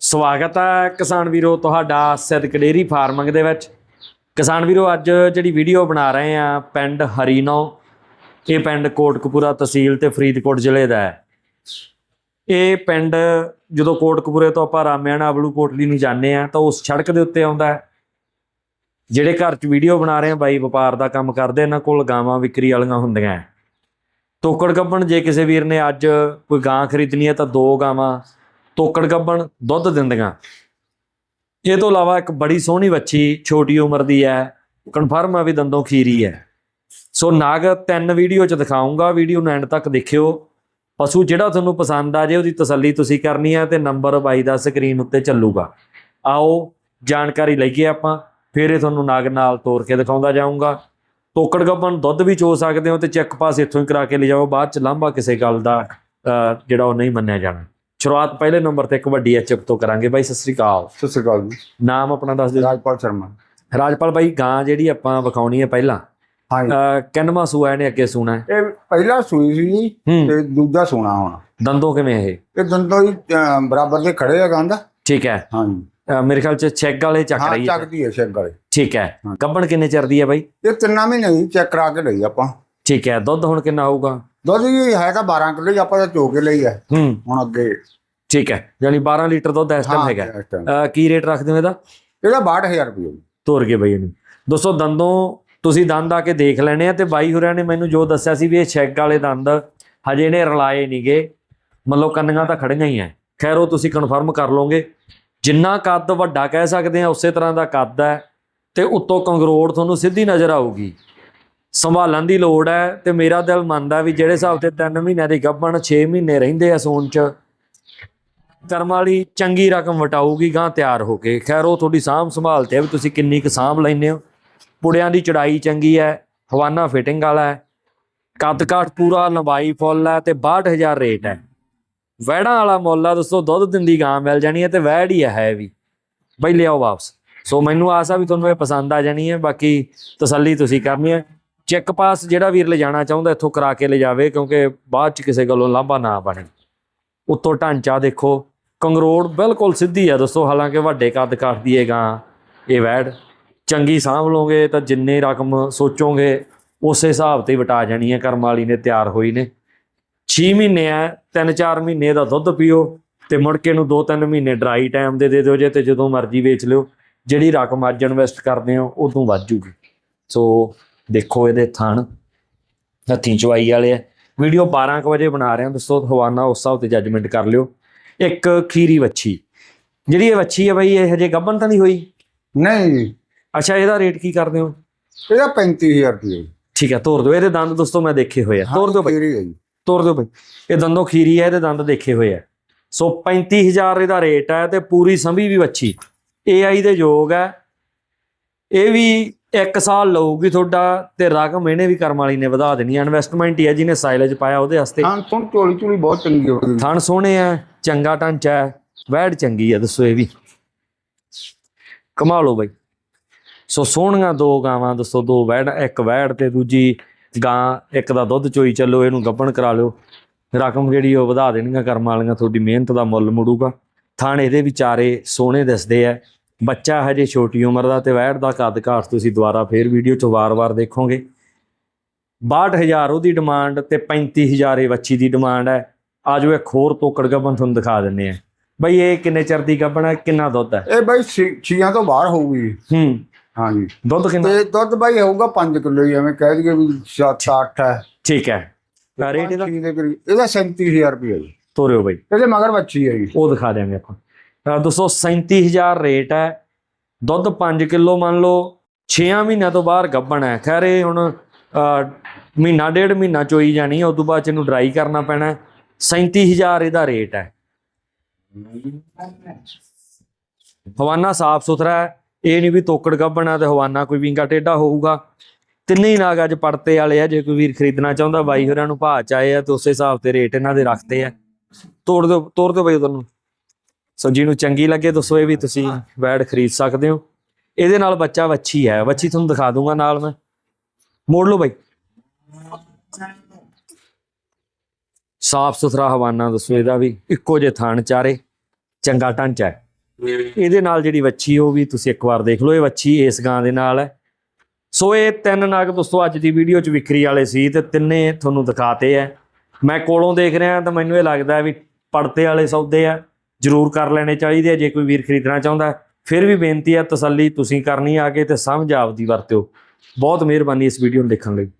ਸਵਾਗਤ ਹੈ ਕਿਸਾਨ ਵੀਰੋ ਤੁਹਾਡਾ ਸਿੱਧਕ ਡੇਰੀ ਫਾਰਮਿੰਗ ਦੇ ਵਿੱਚ। ਕਿਸਾਨ ਵੀਰੋ, ਅੱਜ ਜਿਹੜੀ ਵੀਡੀਓ ਬਣਾ ਰਹੇ ਆ ਪਿੰਡ ਹਰੀਨੋ, ਇਹ ਪਿੰਡ ਕੋਟਕਪੂਰਾ ਤਹਿਸੀਲ ਤੇ ਫਰੀਦਕੋਟ ਜ਼ਿਲ੍ਹੇ ਦਾ ਹੈ। ਇਹ ਪਿੰਡ ਜਦੋਂ ਕੋਟਕਪੂਰੇ ਤੋਂ ਆਪਾਂ ਰਾਮਿਆਣਾ ਅਬਲੂ ਕੋਟਲੀ ਨੂੰ ਜਾਂਦੇ ਆ ਤਾਂ ਉਸ ਸੜਕ ਦੇ ਉੱਤੇ ਆਉਂਦਾ ਹੈ। ਜਿਹੜੇ ਘਰ 'ਚ ਵੀਡੀਓ ਬਣਾ ਰਹੇ ਆ, ਬਾਈ ਵਪਾਰ ਦਾ ਕੰਮ ਕਰਦੇ ਇਹਨਾਂ ਕੋਲ ਗਾਵਾਂ ਵਿਕਰੀ ਵਾਲੀਆਂ ਹੁੰਦੀਆਂ ਹੈ। ਤੋਕੜ ਗੱਬਣ ਜੇ ਕਿਸੇ ਵੀਰ ਨੇ ਅੱਜ ਕੋਈ ਗਾਂ ਖਰੀਦਣੀ ਹੈ ਤਾਂ ਦੋ ਗਾਵਾਂ ਤੋਕੜ ਗੱਬਣ ਦੁੱਧ ਦਿੰਦੀਆਂ। ਇਹ ਤੋਂ ਇਲਾਵਾ ਇੱਕ ਬੜੀ ਸੋਹਣੀ ਵੱਛੀ ਛੋਟੀ ਉਮਰ ਦੀ ਹੈ ਕਨਫਰਮ ਆ ਵੀ ਦੰਦੋਂ ਖੀਰੀ ਹੈ। ਸੋ ਨਾਗ, ਤਿੰਨ ਵੀਡੀਓ ਚ ਦਿਖਾਉਂਗਾ, ਵੀਡੀਓ ਨੂੰ ਐਂਡ ਤੱਕ ਦੇਖਿਓ। ਪਸ਼ੂ ਜਿਹੜਾ ਤੁਹਾਨੂੰ ਪਸੰਦ ਆ ਜੇ, ਉਹਦੀ ਤਸੱਲੀ ਤੁਸੀਂ ਕਰਨੀ ਹੈ ਤੇ ਨੰਬਰ ਬਾਈ ਦਾ ਸਕਰੀਨ ਉੱਤੇ ਚੱਲੂਗਾ। ਆਓ, ਜਾਣਕਾਰੀ ਲਈਏ ਆਪਾਂ, ਫਿਰ ਇਹ ਤੁਹਾਨੂੰ ਨਾਗ ਨਾਲ ਤੋਰ ਕੇ ਦਿਖਾਉਂਦਾ ਜਾਊਂਗਾ। ਤੋਕੜ ਗੱਬਣ ਦੁੱਧ ਵੀ ਚੋ ਸਕਦੇ ਹੋ ਤੇ ਚੈੱਕ ਪਾਸ ਇੱਥੋਂ ਹੀ ਕਰਾ ਕੇ ਲਿਜਾਓ, ਬਾਅਦ ਚ ਲਾਂਭਾ ਕਿਸੇ ਗੱਲ ਦਾ ਜਿਹੜਾ ਉਹ ਨਹੀਂ ਮੰਨਿਆ ਜਾਣਾ। ਸ਼ੁਰੂਆਤ ਪਹਿਲੇ ਨੰਬਰ ਤੇ ਕਬੱਡੀ ਐਚਐਫ ਤੋਂ ਕਰਾਂਗੇ ਬਾਈ ਸਤਿ ਸ੍ਰੀ ਅਕਾਲ। ਸਤਿ ਸ਼੍ਰੀ ਅਕਾਲ ਜੀ। ਨਾਮ ਆਪਣਾ ਦੱਸ ਦਿਓ ਰਾਜਪਾਲ ਸ਼ਰਮਾ। ਰਾਜਪਾਲ ਬਾਈ ਗਾਂ ਜਿਹੜੀ ਆਪਾਂ ਵਿਖਾਉਣੀ ਹੈ ਪਹਿਲਾਂ। ਅਹ, ਕਿੰਨਵਾਂ ਸੂਆ ਇਹਨੇ ਅੱਗੇ ਸੂਣਾ ਹੈ? ਇਹ ਪਹਿਲਾ ਸੂਈ ਸੀ ਹੂੰ। ਤੇ ਦੂਜਾ ਸੋਨਾ ਹੋਣਾ। ਦੰਦੋਂ ਕਿਵੇਂ ਇਹ? ਇਹ ਦੰਦੋਂ ਹੀ ਬਰਾਬਰ ਦੇ ਖੜੇ ਆ ਗੰਦ ਠੀਕ ਹੈ। ਅਹ, ਮੇਰੇ ਖਿਆਲ ਚ ਚੈੱਕ ਵਾਲੇ ਚੱਕ ਹਾਂ ਰਹੀ ਹੈ। ਚੱਕਦੀ ਹੈ ਛੇਕ ਗਲੇ ਠੀਕ ਹੈ। ਹਾਂ। ਗੱਬਣ ਕਿੰਨੇ ਚਿਰ ਦੀ ਹੈ ਬਾਈ? ਇਹ ਤਿੰਨਾਂ ਮਹੀਨੇ ਹੀ ਚੈੱਕ ਕਰਾ ਕੇ ਲਈ ਆਪਾਂ। ਠੀਕ ਹੈ। ਦੁੱਧ ਹੁਣ ਕਿੰਨਾ ਹੋਊਗਾ? ਦੁੱਧ ਜੀ ਹੈ ਤਾਂ 12 ਕਿਲੋ ਹੀ ਆਪਾਂ ਤਾਂ ਚੋ ਕੇ ਲਈ ਹੈ। ਹੂੰ। ਹੁਣ ਅੱਗੇ। ਠੀਕ ਹੈ ਯਾਨੀ 12 ਲੀਟਰ ਦੁੱਧ ਇਸ ਟਾਈਮ ਹਾਂ, ਹੈਗਾ। ਇਸ time। ਅਹ, ਕੀ ਰੇਟ ਰੱਖਦੇ ਹੋ ਇਹਦਾ? ਇਹਦਾ 62000 ਰੁਪਏ। ਤੋਰ ਕੇ ਬਈ ਇਹਨੂੰ। ਦੋਸਤੋ ਦੰਦੋਂ ਤੁਸੀਂ ਦੰਦ ਆ ਕੇ ਦੇਖ ਲੈਣੇ ਆ ਤੇ ਬਾਈ ਹੋਰਾਂ ਨੇ ਮੈਨੂੰ ਜੋ ਦੱਸਿਆ ਸੀ ਵੀ ਇਹ ਚੈੱਕ ਵਾਲੇ ਦੰਦ ਹਜੇ ਨੇ ਰਲਾਏ ਨਹੀਂਗੇ ਮਤਲਬ ਕੰਨੀਆਂ ਤਾਂ ਖੜੀਆਂ ਹੀ ਐ ਖੈਰ ਉਹ ਤੁਸੀਂ ਕਨਫਰਮ ਕਰ ਲਓਗੇ। ਜਿੰਨਾ ਕੱਦ ਵੱਡਾ ਕਹਿ ਸਕਦੇ ਆ ਉਸੇ ਤਰ੍ਹਾਂ ਦਾ ਕੱਦ ਹੈ ਤੇ ਉੱਤੋਂ ਕੰਗਰੋੜ ਤੁਹਾਨੂੰ ਸਿੱਧੀ ਨਜ਼ਰ ਆਊਗੀ। ਸੰਭਾਲਣ ਦੀ ਲੋੜ ਹੈ ਤੇ ਮੇਰਾ ਦਿਲ ਮੰਨਦਾ ਵੀ ਜਿਹੜੇ ਹਿਸਾਬ ਤੇ 3 ਮਹੀਨਿਆਂ ਦੀ ਗੱਭਣ 6 ਮਹੀਨੇ ਰਹਿੰਦੇ ਆ ਸੂਣ ਚ, ਕਰਮ ਵਾਲੀ ਚੰਗੀ ਰਕਮ ਵਟਾਊਗੀ ਗਾਂ ਤਿਆਰ ਹੋ ਕੇ। ਖੈਰ, ਉਹ ਤੁਹਾਡੀ ਸਾਂਭ ਸੰਭਾਲ ਤੇ ਆ ਵੀ ਤੁਸੀਂ ਕਿੰਨੀ ਕੁ ਸਾਂਭ ਲੈਂਦੇ ਹੋ। ਪੁੜਿਆਂ ਦੀ ਚੜਾਈ ਚੰਗੀ ਹੈ, ਹਵਾਨਾ ਫਿਟਿੰਗ ਵਾਲਾ ਹੈ। ਕੱਦ ਕਾਠ ਪੂਰਾ ਲੰਬਾਈ ਫੁੱਲ ਹੈ ਤੇ 62000 ਰੇਟ ਹੈ। ਵੈੜਾਂ ਵਾਲਾ ਮੁੱਲ ਆ ਦੋਸਤੋ ਦੁੱਧ ਦਿੰਦੀ ਗਾਂ ਮਿਲ ਜਾਣੀ ਹੈ ਤੇ ਵੈੜ ਹੀ, ਹੈ ਵੀ। ਬਈ ਲਿਆਓ ਵਾਪਸ। ਸੋ ਮੈਨੂੰ ਆਸ ਆ ਵੀ ਤੁਹਾਨੂੰ ਇਹ ਪਸੰਦ ਆ ਜਾਣੀ ਹੈ, ਬਾਕੀ ਤਸੱਲੀ ਤੁਸੀਂ ਕਰਨੀ ਹੈ। ਚੈੱਕ ਪਾਸ ਜਿਹੜਾ ਵੀਰ ਲਿਜਾਣਾ ਚਾਹੁੰਦਾ ਇੱਥੋਂ ਕਰਾ ਕੇ ਲਿਜਾਵੇ, ਕਿਉਂਕਿ ਬਾਅਦ ਚ ਕਿਸੇ ਗੱਲੋਂ ਲਾਂਭਾ ਨਾ ਬਣੇ। ਉੱਤੋਂ ਢਾਂਚਾ ਦੇਖੋ, ਕੰਗਰੋੜ ਬਿਲਕੁਲ ਸਿੱਧੀ ਆ ਦੋਸਤੋ ਹਾਲਾਂਕਿ ਵੱਡੇ ਕੱਦ ਕਾਠ ਦੀ ਇਹ ਗਾਂ, ਇਹ ਵੈੜ। ਚੰਗੀ ਸਾਂਭ ਲਓਗੇ ਤਾਂ ਜਿੰਨੇ ਰਕਮ ਸੋਚੋਗੇ, ਉਸੇ ਹਿਸਾਬ ਤੇ ਵਟਾ ਜਾਣੀ ਹੈ ਕਰਮ ਵਾਲੀ ਨੇ ਤਿਆਰ ਹੋਈ ਨੇ। 6 ਮਹੀਨੇ ਆ 3-4 ਮਹੀਨੇ ਦਾ ਦੁੱਧ ਪੀਓ ਤੇ ਮੁੜ ਕੇ ਨੂੰ 2-3 ਮਹੀਨੇ ਡਰਾਈ ਟਾਈਮ ਦੇ ਦੇ ਦਿਓ ਜੇ ਤੇ ਜਦੋਂ ਮਰਜ਼ੀ ਵੇਚ ਲਿਓ। ਜਿਹੜੀ ਰਕਮ ਅੱਜ ਇਨਵੈਸਟ ਕਰਦੇ ਹੋ, ਉਦੋਂ ਵੱਧ ਜੂਗੀ। ਸੋ ਦੇਖੋ ਇਹਦੇ ਥਣ। ਹੱਥੀਂ ਚਵਾਈ ਵਾਲੇ ਆ। ਵੀਡੀਓ 12 ਕੁ ਵਜੇ ਬਣਾ ਰਹੇ। ਹਾਂ ਦੋਸਤੋ ਹਵਾਨਾ ਉਸ ਹਿਸਾਬ ਤੇ ਜੱਜਮੈਂਟ ਕਰ ਲਿਓ। ਇੱਕ ਖੀਰੀ ਵੱਛੀ। ਜਿਹੜੀ ਇਹ ਵੱਛੀ ਹੈ ਬਈ ਇਹ ਹਜੇ ਗੱਭਣ ਤਾਂ ਨਹੀਂ ਹੋਈ? ਨਹੀਂ ਜੀ। ਅੱਛਾ ਇਹਦਾ ਰੇਟ ਕੀ ਕਰਦੇ ਹੋ? ਇਹਦਾ 35000 ਰੁਪਏ ਠੀਕ ਹੈ ਤੋਰ ਦਿਓ। ਇਹਦੇ ਦੰਦ ਦੋਸਤੋ ਮੈਂ ਦੇਖੇ ਹੋਏ ਆ। ਤੋਰ ਦਿਓ ਬਈ। ਤੋਰ ਦਿਓ ਬਈ। ਇਹ ਦੰਦੋਂ ਖੀਰੀ ਹੈ ਇਹਦੇ ਦੰਦ ਦੇਖੇ ਹੋਏ ਆ। ਸੋ 35000 ਇਹਦਾ ਰੇਟ ਹੈ ਤੇ ਪੂਰੀ ਸੰਭੀ ਵੀ ਵੱਛੀ। AI ਦੇ ਯੋਗ ਹੈ ਇਹ ਵੀ 1 ਸਾਲ ਲਊਗੀ ਤੁਹਾਡਾ ਤੇ ਰਕਮ ਇਹਨੇ ਵੀ ਕਰਮ ਵਾਲੀ ਨੇ ਵਧਾ ਦੇਣੀ ਇਨਵੈਸਟਮੈਂਟ ਹੀ ਹੈ ਜਿਹਨੇ ਸਾਈਲੇਜ ਪਾਇਆ ਉਹਦੇ ਵਾਸਤੇ। ਹਾਂ ਤੋਂ ਚੋਲੀ ਚੋਲੀ ਬਹੁਤ ਚੰਗੀ ਹੋ ਗਈ। ਥਣ ਸੋਹਣੇ ਆ ਚੰਗਾ ਢਾਂਚਾ ਹੈ ਵੈੜ ਚੰਗੀ ਆ ਦੱਸੋ ਇਹ ਵੀ। ਕਮਾ ਲਓ ਬਾਈ। ਸੋ ਸੋਹਣੀਆਂ ਦੋ ਗਾਵਾਂ ਦੱਸੋ ਦੋ ਵੈੜ ਇੱਕ ਵੈੜ ਤੇ ਦੂਜੀ ਗਾਂ ਇੱਕ ਦਾ ਦੁੱਧ ਚੋਈ ਚੱਲੋ ਇਹਨੂੰ ਗੱਭਣ ਕਰਾ ਲਿਓ। ਰਕਮ ਜਿਹੜੀ ਉਹ ਵਧਾ ਦੇਣਗੀਆਂ ਕਰਮ ਵਾਲੀਆਂ ਤੁਹਾਡੀ ਮਿਹਨਤ ਦਾ ਮੁੱਲ ਮੁੜੂਗਾ। ਥਣ ਇਹਦੇ ਵਿਚਾਰੇ ਸੋਹਣੇ ਦਿਸਦੇ ਆ। ਬੱਚਾ ਹਜੇ ਛੋਟੀ ਉਮਰ ਦਾ ਤੇ ਵੈੜ ਦਾ ਕੱਦ ਕਾਠ ਤੁਸੀਂ ਦੁਬਾਰਾ ਫੇਰ ਵੀਡੀਓ 'ਚ ਵਾਰ-ਵਾਰ ਦੇਖੋਗੇ। 62000 ਉਹਦੀ ਡਿਮਾਂਡ ਤੇ 35000 ਇਹ ਵੱਛੀ ਦੀ ਡਿਮਾਂਡ ਹੈ। ਆਜੋ ਇੱਕ ਹੋਰ ਤੋਕੜ ਗੱਭਣ ਤੁਹਾਨੂੰ ਦਿਖਾ ਦਿੰਨੇ ਆ ਬਈ ਇਹ ਕਿੰਨੇ ਚਿਰ ਦੀ ਗੱਭਣ ਹੈ ਕਿੰਨਾ ਦੁੱਧ ਹੈ? ਇਹ ਬਾਈ ਛੀਆਂ ਤੋਂ ਬਾਹਰ ਹੋਊਗੀ। ਹੂੰ। ਹਾਂਜੀ। ਦੁੱਧ ਕਿੰਨਾ? ਤੇ ਦੁੱਧ ਬਾਈ ਹੋਊਗਾ 5 ਕਿਲੋ ਹੀ ਐਵੇਂ ਕਹਿ ਦਈਏ ਵੀ 7 8 ਹੈ। ਠੀਕ ਹੈ। ਰੇਟ ਇਹਦਾ। ਇਹਦਾ 37000 ਰੁਪਏ ਜੀ। ਤੋਰਿਓ ਬਈ। ਇਹਦੇ ਮਗਰ ਬੱਚੀ ਹੈ ਜੀ। ਉਹ ਦਿਖਾ ਦਿਆਂਗੇ ਆਪਾਂ। ਦੋਸਤੋ 37000 ਰੇਟ ਹੈ। ਦੁੱਧ 5 ਕਿਲੋ ਮੰਨ ਲਓ 6 ਮਹੀਨਿਆਂ ਤੋਂ ਬਾਹਰ ਗੱਭਣ ਹੈ। ਖੈਰ, ਇਹ ਹੁਣ ਮਹੀਨਾ ਡੇਢ ਮਹੀਨਾ ਚੋਈ ਜਾਣੀ ਹੈ ਉਸ ਤੋਂ ਬਾਅਦ 'ਚ ਇਹਨੂੰ ਡਰਾਈ ਕਰਨਾ ਪੈਣਾ ਹੈ। 37000 ਇਹਦਾ ਰੇਟ ਹੈ। ਹਵਾਨਾ ਸਾਫ਼ ਸੁਥਰਾ ਹੈ। ਇਹ ਨਹੀਂ ਵੀ ਤੋਕੜ ਗੱਭਣਾ ਤੇ ਹਵਾਨਾ ਕੋਈ ਵਿੰਗਾ ਟੇਢਾ ਹੋਊਗਾ। ਤਿੰਨੇ ਹੀ ਨਾਗ ਅੱਜ ਪੜਤੇ ਵਾਲੇ ਆ, ਜੇ ਕੋਈ ਵੀਰ ਖਰੀਦਣਾ ਚਾਹੁੰਦਾ, ਬਾਈ ਹੋਰਾਂ ਨੂੰ ਭਾਅ ਚ ਆਏ ਆ ਤੇ ਉਸੇ ਹਿਸਾਬ ਤੇ ਰੇਟ ਇਹਨਾਂ ਦੇ ਰੱਖਦੇ ਆ। ਤੋੜ ਦਿਓ ਤੋੜ ਦਿਓ ਬਾਈ ਤੁਹਾਨੂੰ ਸੋ ਜਿਹਨੂੰ ਚੰਗੀ ਲੱਗੇ ਦੱਸੋ ਇਹ ਵੀ ਤੁਸੀਂ ਵੈਡ ਖਰੀਦ ਸਕਦੇ ਹੋ। ਇਹਦੇ ਨਾਲ ਬੱਚਾ ਵੱਛੀ ਹੈ। ਵੱਛੀ ਤੁਹਾਨੂੰ ਦਿਖਾ ਦੂੰਗਾ ਨਾਲ ਮੈਂ। ਮੋੜ ਲਓ ਬਈ। ਸਾਫ਼ ਸੁਥਰਾ ਹਵਾਨਾ ਦੱਸੋ ਇਹਦਾ ਵੀ। ਇੱਕੋ ਜੇ ਥਾਣ ਚਾਰੇ। ਚੰਗਾ ਢਾਂਚਾ ਹੈ। ਇਹਦੇ ਨਾਲ ਜਿਹੜੀ ਵੱਛੀ ਉਹ ਵੀ ਤੁਸੀਂ ਇੱਕ ਵਾਰ ਦੇਖ ਲਓ। ਇਹ ਵੱਛੀ ਇਸ ਗਾਂ ਦੇ ਨਾਲ ਹੈ। ਸੋ ਇਹ ਤਿੰਨ ਨਗ ਦੋਸਤੋ ਅੱਜ ਦੀ ਵੀਡੀਓ 'ਚ ਵਿਕਰੀ ਵਾਲੇ ਸੀ ਤੇ ਤਿੰਨੇ ਤੁਹਾਨੂੰ ਦਿਖਾਤੇ ਐ ਮੈਂ ਕੋਲੋਂ ਦੇਖ ਰਿਹਾ ਤਾਂ ਮੈਨੂੰ ਇਹ ਲੱਗਦਾ ਵੀ ਪੜਤੇ ਵਾਲੇ ਸੌਦੇ ਆ। ਜ਼ਰੂਰ ਕਰ ਲੈਣੇ ਚਾਹੀਦੇ ਆ, ਜੇ ਕੋਈ ਵੀਰ ਖਰੀਦਣਾ ਚਾਹੁੰਦਾ ਫਿਰ ਵੀ ਬੇਨਤੀ ਆ, ਤਸੱਲੀ ਤੁਸੀਂ ਕਰਨੀ ਆ ਕੇ ਤੇ ਸਮਝ ਆਪਦੀ ਵਰਤਿਓ। ਬਹੁਤ ਮਿਹਰਬਾਨੀ ਇਸ ਵੀਡੀਓ ਨੂੰ ਦੇਖਣ ਲਈ।